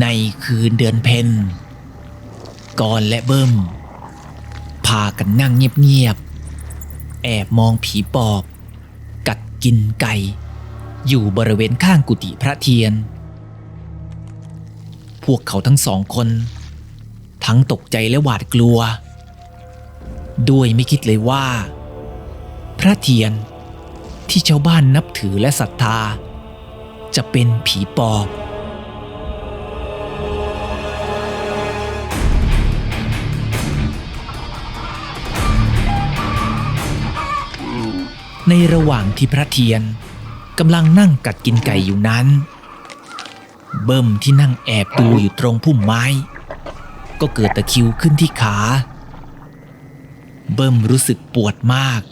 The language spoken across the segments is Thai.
ในคืนเดือนเพ็ญกอนและเบิ้ม พากันนั่งเงียบๆ แอบมองผีปอบ กัดกินไก่ อยู่บริเวณข้างกุฏิพระเทียน พวกเขาทั้งสองคน ทั้งตกใจและหวาดกลัว ด้วยไม่คิดเลยว่า พระเทียนที่ชาวบ้านนับถือและศรัทธา จะเป็นผีปอบ ในระหว่างที่พระเทียนกำลังนั่งกัดกินไก่อยู่นั้น เบิ้มที่นั่งแอบดูอยู่ตรงพุ่มไม้ ก็เกิดตะคิวขึ้นที่ขา เบิ้มรู้สึกปวดมาก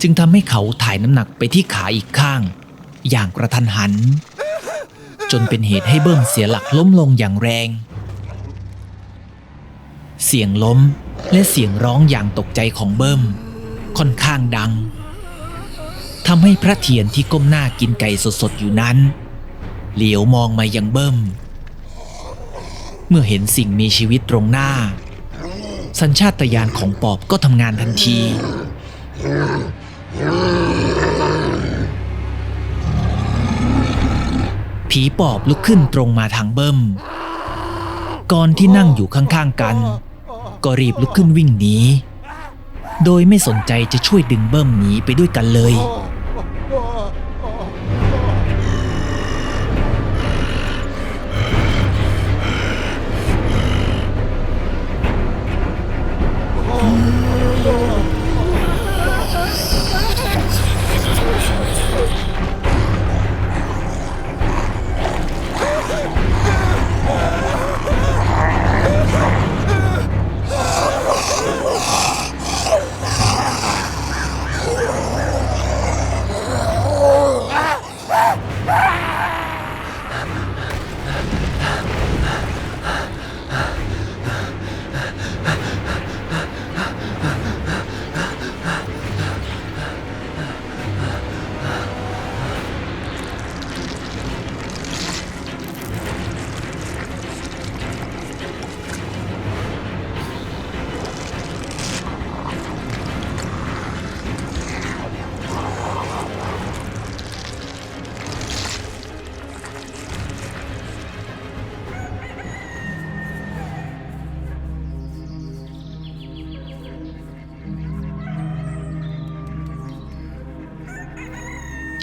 จึงทำให้เขาถ่ายน้ำหนักไปที่ขาอีกข้าง อย่างกระทันหัน จนเป็นเหตุให้เบิ้มเสียหลักล้มลงอย่างแรง เสียงล้มและเสียงร้องอย่างตกใจของเบิ้มค่อนข้างดัง ทำให้พระเทียนที่ก้มหน้ากินไก่สดๆอยู่นั้น เหลียวมองมายังเบิ้ม เมื่อเห็นสิ่งมีชีวิตตรงหน้า สัญชาตญาณของปอบก็ทำงานทันที ผีปอบลุกขึ้นตรงมาทางเบิ้มก่อนที่นั่งอยู่ข้างๆกัน ก็รีบลุกขึ้นวิ่งหนีโดยไม่สนใจจะช่วยดึงเบิ้มหนีไปด้วยกันเลย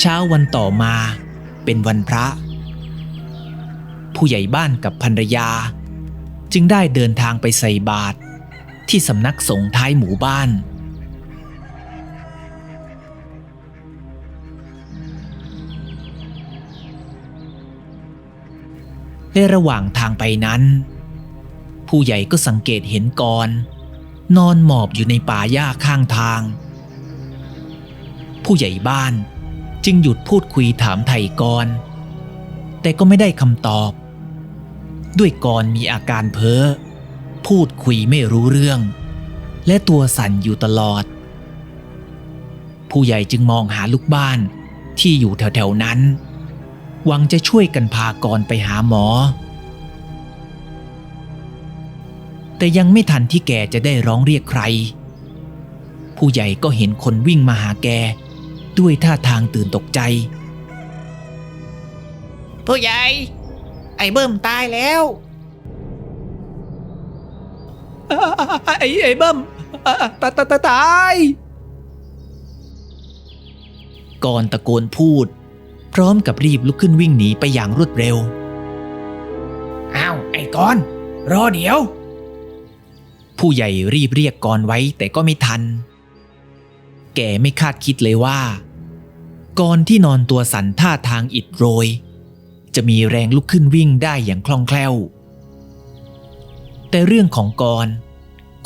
เช้าวันต่อมาเป็นวันพระ ผู้ใหญ่บ้านกับภรรยา จึงได้เดินทางไปใส่บาตรที่สำนักสงฆ์ท้ายหมู่บ้านในระหว่างทางไปนั้น ผู้ใหญ่ก็สังเกตเห็นกรนอนหมอบอยู่ในป่าหญ้าข้างทาง ผู้ใหญ่บ้าน จึงหยุดพูดคุยถามไถ่กรแต่ก็ไม่ได้คำตอบ ด้วยกรมีอาการเพ้อ พูดคุยไม่รู้เรื่อง และตัวสั่นอยู่ตลอด ผู้ใหญ่จึงมองหาลูกบ้านที่อยู่แถวๆนั้น หวังจะช่วยกันพากรไปหาหมอ แต่ยังไม่ทันที่แกจะได้ร้องเรียกใคร ผู้ใหญ่ก็เห็นคนวิ่งมาหาแก ด้วยท่าทางตื่นตกใจ ผู้ใหญ่ ไอ้เบิ่มตายแล้ว ไอ้ไอ้เบิ้มตาตาตาตายก่อนตะโกนพูด พร้อมกับรีบลุกขึ้นวิ่งหนีไปอย่างรวดเร็ว อ้าว ไอ้กอนรอเดี๋ยว ผู้ใหญ่รีบเรียกกรไว้แต่ก็ไม่ทัน แกไม่คาดคิดเลยว่ากรที่นอนตัวสันท่าทางอิดโรย จะมีแรงลุกขึ้นวิ่งได้อย่างคล่องแคล่ว แต่เรื่องของกร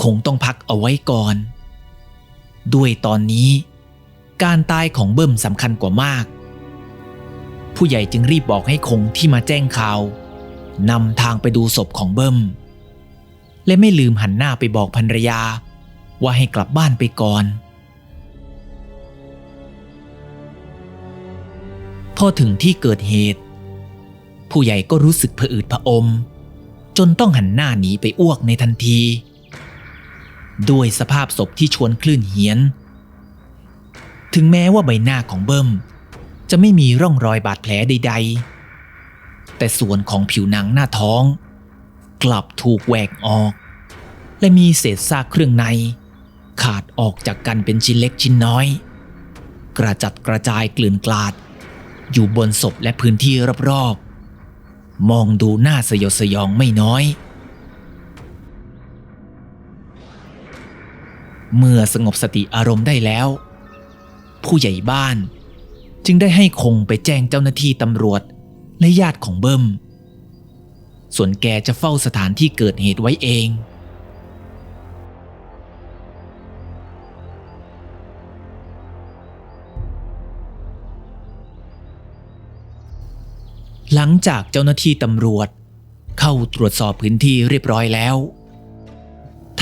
คงต้องพักเอาไว้ก่อน ด้วยตอนนี้ การตายของเบิ้มสำคัญกว่ามาก ผู้ใหญ่จึงรีบบอกให้คงที่มาแจ้งข่าวนำทางไปดูศพของเบิ้ม และไม่ลืมหันหน้าไปบอกภรรยา ว่าให้กลับบ้านไปก่อน พอถึงที่เกิดเหตุ ผู้ใหญ่ก็รู้สึกผะอืดผะอม จนต้องหันหน้าหนีไปอ้วกในทันที ด้วยสภาพศพที่ชวนคลื่นเหียน ถึงแม้ว่าใบหน้าของเบิ้ม จะไม่มีร่องรอยบาดแผลใด ๆ แต่ส่วนของผิวหนังหน้าท้อง กลับถูกแหวกออก และมีเศษซากเครื่องใน ขาดออกจากกันเป็นชิ้นเล็กชิ้นน้อย กระจัดกระจายเกลื่อนกลาด อยู่บนศพและพื้นที่รอบๆ มองดูหน้าสยดสยองไม่น้อย เมื่อสงบสติอารมณ์ได้แล้ว ผู้ใหญ่บ้าน จึงได้ให้คงไปแจ้งเจ้าหน้าที่ตำรวจและญาติของเบิ้ม ส่วนแกจะเฝ้าสถานที่เกิดเหตุไว้เอง หลังจากเจ้าหน้าที่ตำรวจ เข้าตรวจสอบพื้นที่เรียบร้อยแล้ว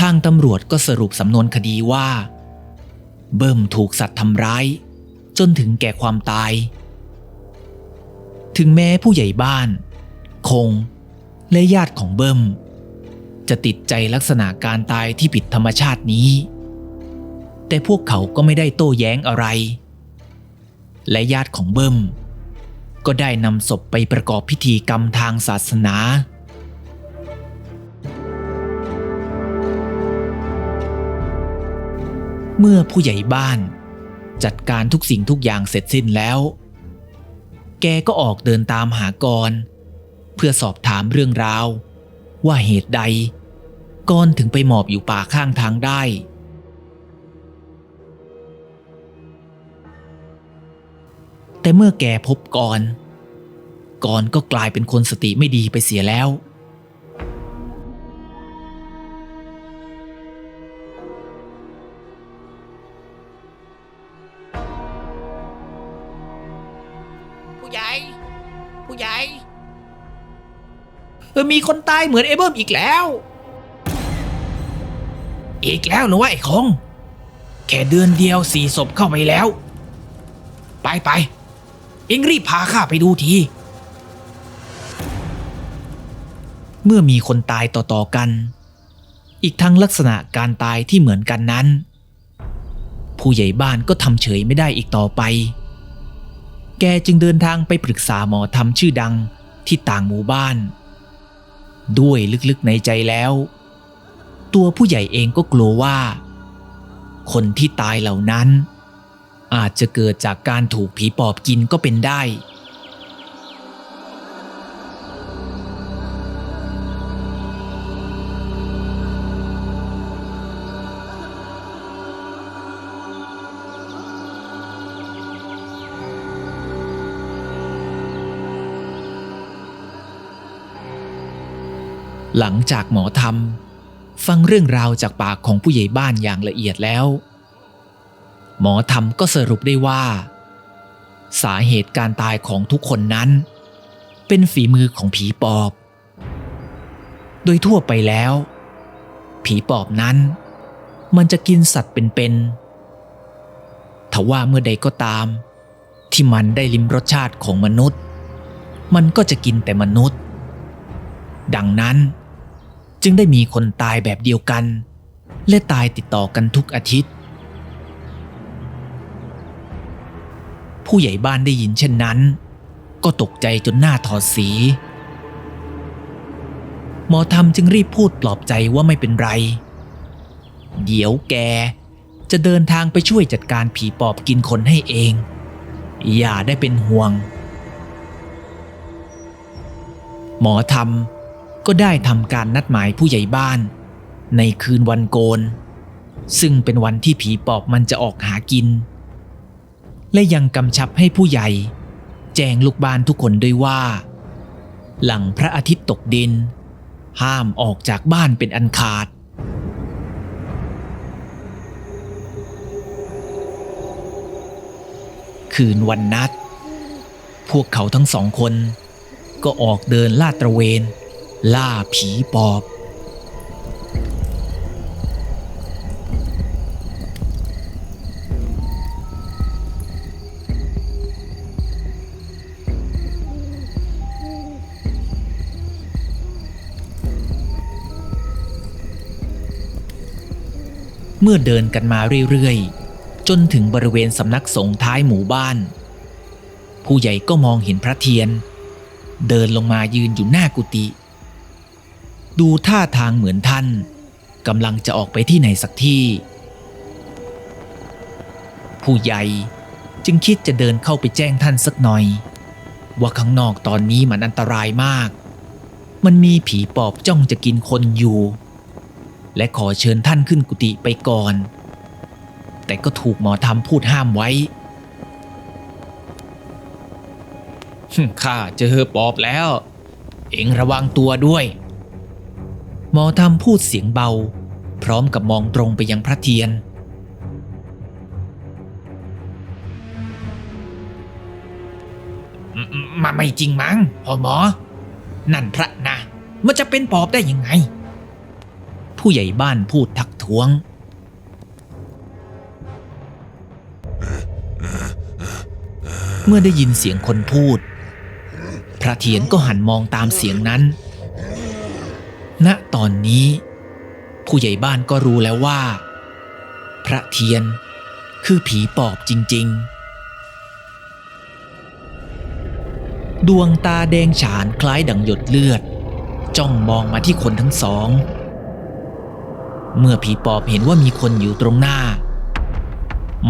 ทางตำรวจก็สรุปสำนวนคดีว่า เบิ้มถูกสัตว์ทำร้าย จนถึงแก่ความตาย ถึงแม้ผู้ใหญ่บ้าน คง และญาติของเบิ้มจะติดใจลักษณะการตายที่ผิดธรรมชาตินี้ แต่พวกเขาก็ไม่ได้โต้แย้งอะไร และญาติของเบิ้ม ก็ได้นำศพไปประกอบพิธีกรรมทางศาสนา เมื่อผู้ใหญ่บ้าน จัดการทุกสิ่งทุกอย่างเสร็จสิ้นแล้ว แกก็ออกเดินตามหากร เพื่อสอบถามเรื่องราว ว่าเหตุใดกรถึงไปหมอบอยู่ป่าข้างทางได้ แต่เมื่อแกพบกรกรก็กลายเป็นคนสติไม่ดีไปเสียแล้ว ผู้ใหญ่ ผู้ใหญ่เออมีคนตายเหมือนไอ้เบิ้มอีกแล้ว อีกแล้วเหรือว่าไอ้คงแค่เดือนเดียวสี่ศพเข้าไปแล้ว ไปไป เอ็งรีบพาข้าไปดูที เมื่อมีคนตายต่อๆกัน อีกทั้งลักษณะการตายที่เหมือนกันนั้น ผู้ใหญ่บ้านก็ทำเฉยไม่ได้อีกต่อไป แกจึงเดินทางไปปรึกษาหมอทำชื่อดังที่ต่างหมู่บ้าน ด้วยลึกๆในใจแล้ว ตัวผู้ใหญ่เองก็กลัวว่า คนที่ตายเหล่านั้น อาจจะเกิดจากการถูกผีปอบกินก็เป็นได้ หลังจากหมอทำฟังเรื่องราวจากปากของผู้ใหญ่บ้านอย่างละเอียดแล้ว หมอทำก็สรุปได้ว่า สาเหตุการตายของทุกคนนั้น เป็นฝีมือของผีปอบ โดยทั่วไปแล้ว ผีปอบนั้น มันจะกินสัตว์เป็นๆทว่าเมื่อใดก็ตาม ที่มันได้ลิ้มรสชาติของมนุษย์ มันก็จะกินแต่มนุษย์ ดังนั้นจึงได้มีคนตายแบบเดียวกัน และตายติดต่อกันทุกอาทิตย์ ผู้ใหญ่บ้านได้ยินเช่นนั้น ก็ตกใจจนหน้าถอดสี หมอธรรมจึงรีบพูดปลอบใจว่าไม่เป็นไร เดี๋ยวแก จะเดินทางไปช่วยจัดการผีปอบกินคนให้เอง อย่าได้เป็นห่วง หมอธรรมก็ได้ทำการนัดหมายผู้ใหญ่บ้าน ในคืนวันโกน ซึ่งเป็นวันที่ผีปอบมันจะออกหากิน และยังกำชับให้ผู้ใหญ่ แจ้งลูกบ้านทุกคนด้วยว่า หลังพระอาทิตย์ตกดิน ห้ามออกจากบ้านเป็นอันขาด คืนวันนัด พวกเขาทั้งสองคน ก็ออกเดินลาดตระเวน ล่าผีปอบ มื่อเดินกันมาเรื่อยๆ จนถึงบริเวณสำนักสงฆ์ท้ายหมู่บ้าน ผู้ใหญ่ก็มองเห็นพระเทียน เดินลงมายืนอยู่หน้ากุฏิดูท่าทางเหมือนท่านกำลังจะออกไปที่ไหนสักที่ ผู้ใหญ่จึงคิดจะเดินเข้าไปแจ้งท่านสักหน่อย ว่าข้างนอกตอนนี้มันอันตรายมาก มันมีผีปอบจ้องจะกินคนอยู่ และขอเชิญท่านขึ้นกุฏิไปก่อน แต่ก็ถูกหมอทำพูดห้ามไว้ข้าเจอปอบแล้ว เอ็งระวังตัวด้วย หมอทำพูดเสียงเบา พร้อมกับมองตรงไปยังพระเทียน มาไม่จริงมั้งพ่อหมอ นั่นพระนะ มันจะเป็นปอบได้ยังไง ผู้ใหญ่บ้านพูดทักท้วง เมื่อได้ยินเสียงคนพูด พระเทียนก็หันมองตามเสียงนั้น ณตอนนี้ ผู้ใหญ่บ้านก็รู้แล้วว่า พระเทียนคือผีปอบจริง ๆดวงตาแดงฉานคล้ายดังหยดเลือด จ้องมองมาที่คนทั้งสอง เมื่อผีปอบเห็นว่ามีคนอยู่ตรงหน้า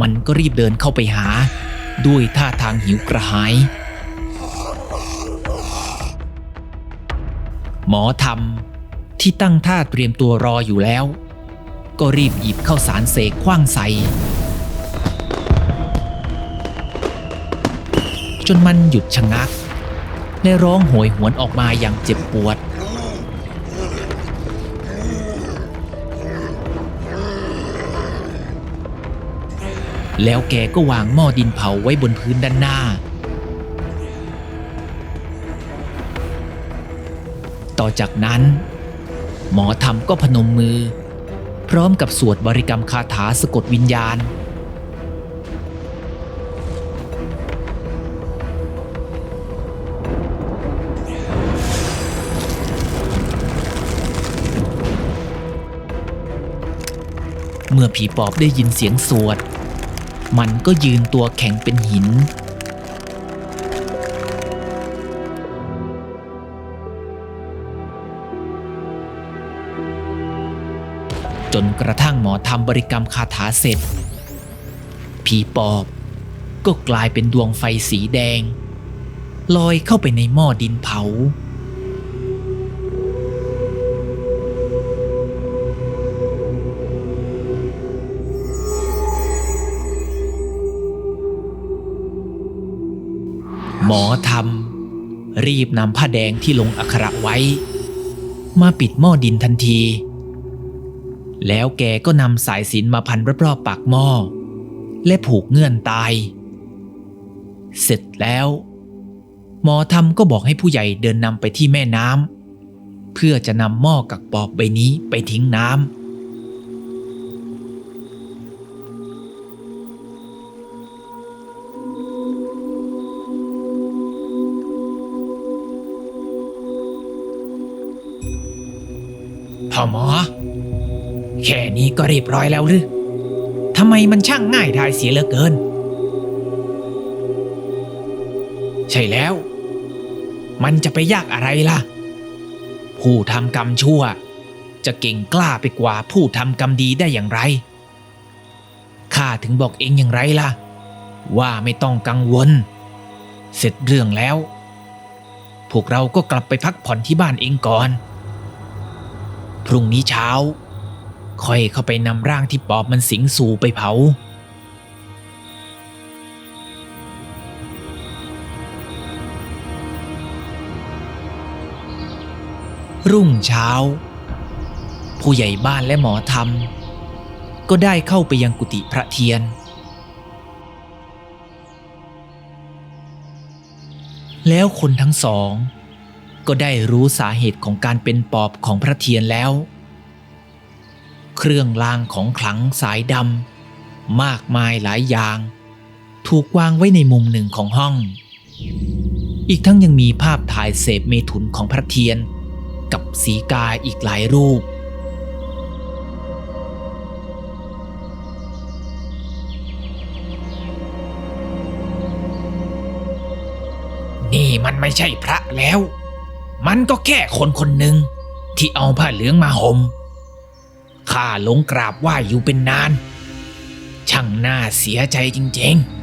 มันก็รีบเดินเข้าไปหา ด้วยท่าทางหิวกระหาย หมอทำที่ตั้งท่าเตรียมตัวรออยู่แล้ว ก็รีบหยิบข้าวสารเสกคว้างใส่จนมันหยุดชะงัก และร้องโหยหวนออกมาอย่างเจ็บปวด แล้วแกก็วางหม้อดินเผาไว้บนพื้นด้านหน้า ต่อจากนั้น หมอธรรมก็พนมมือ พร้อมกับสวดบริกรรมคาถาสะกดวิญญาณ เมื่อผีปอบได้ยินเสียงสวด มันก็ยืนตัวแข็งเป็นหิน จนกระทั่งหมอทำบริกรรมคาถาเสร็จ ผีปอบก็กลายเป็นดวงไฟสีแดง ลอยเข้าไปในหม้อดินเผา หมอทำรีบนำผ้าแดงที่ลงอักขระไว้ มาปิดหม้อดินทันที แล้วแกก็นำสายสินมาพันรอบๆปากหม้อ และผูกเงื่อนตาย เสร็จแล้ว หมอทำก็บอกให้ผู้ใหญ่เดินนำไปที่แม่น้ำเพื่อจะนำหม้อกักปอบใบนี้ไปทิ้งน้ำ พ่อหมอ แค่นี้ก็เรียบร้อยแล้วหรือทำไมมันช่างง่ายดายเสียเหลือเกิน ใช่แล้ว มันจะไปยากอะไรล่ะ ผู้ทำกรรมชั่ว จะเก่งกล้าไปกว่าผู้ทำกรรมดีได้อย่างไรข้าถึงบอกเองอย่างไรล่ะ ว่าไม่ต้องกังวล เสร็จเรื่องแล้ว พวกเราก็กลับไปพักผ่อนที่บ้านเองก่อน พรุ่งนี้เช้า ค่อยเข้าไปนำร่างที่ปอบมันสิงสู่ไปเผา รุ่งเช้า ผู้ใหญ่บ้านและหมอธรรม ก็ได้เข้าไปยังกุฏิพระเทียน แล้วคนทั้งสอง ก็ได้รู้สาเหตุของการเป็นปอบของพระเทียนแล้ว เครื่องรางของขลังสายดำมากมายหลายอย่าง ถูกวางไว้ในมุมหนึ่งของห้อง อีกทั้งยังมีภาพถ่ายเศษเมถุนของพระเทียน กับสีกาอีกหลายรูปนี่มันไม่ใช่พระแล้ว มันก็แค่คนคนหนึ่งที่เอาผ้าเหลืองมาหม่มข้าหลงกราบไหว้อยู่เป็นนาน ช่างน่าเสียใจจริงๆ